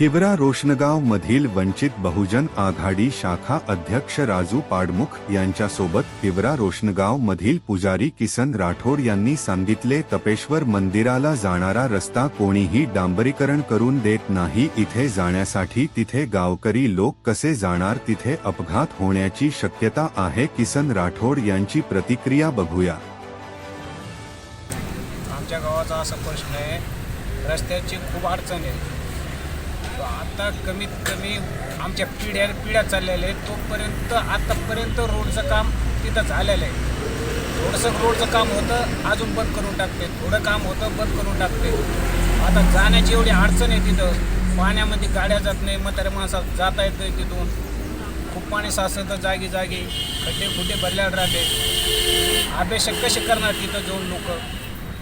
हिवरा रोशनगाव मधील वंचित बहुजन आघाडी शाखा अध्यक्ष राजू पाडमुख यांच्यासोबत हिवरा रोशनगाव मधील पुजारी किसन राठोड यांनी सांगितले तपेश्वर मंदिराला जाणारा रस्ता कोणीही डांबरीकरण करून देत नाही. इथे जाण्यासाठी तिथे गावकरी लोक कसे जाणार तिथे अपघात होण्याची शक्यता आहे किसन राठोड यांची प्रतिक्रिया बघूया. आमच्या गावाचा असा प्रश्न आहे. रस्त्याची खूप अडचण आहे. आता कमीत कमी आमच्या पिढ्या पिढ्या चाललेल्या आहेत. तोपर्यंत आतापर्यंत रोडचं काम तिथं झालेलं आहे. थोडंसं रोडचं काम होतं अजून बंद करून टाकते. थोडं काम होतं बंद करून टाकते. आता जाण्याची एवढी अडचण आहे तिथं. पाण्यामध्ये गाड्या जात नाही म्हाताऱ्या माणसात जाता येत नाही तिथून. खूप पाणी साचतं जागी जागी. खड्डे खुड्डे भरल्यावर राहते. अभ्यास कसे करणार तिथं जाऊन लोक?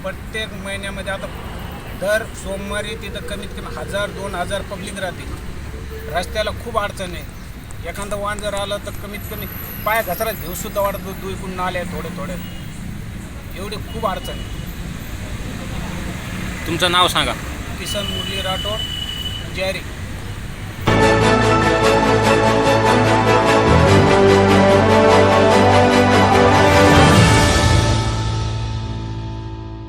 प्रत्येक महिन्यामध्ये आता दर सोमवारी तिथं कमीत कमी हजार दोन हजार पब्लिक राहते रस्त्याला खूप अडचण आहे. एखादं वाहन जर आलं तर कमीत कमी पाय घसरा घेऊ सुद्धा वाटत दु इकडून आले थोडे थोडे. एवढी खूप अडचण आहे. तुमचं नाव सांगा. किसन मुरली राठोड पुजारी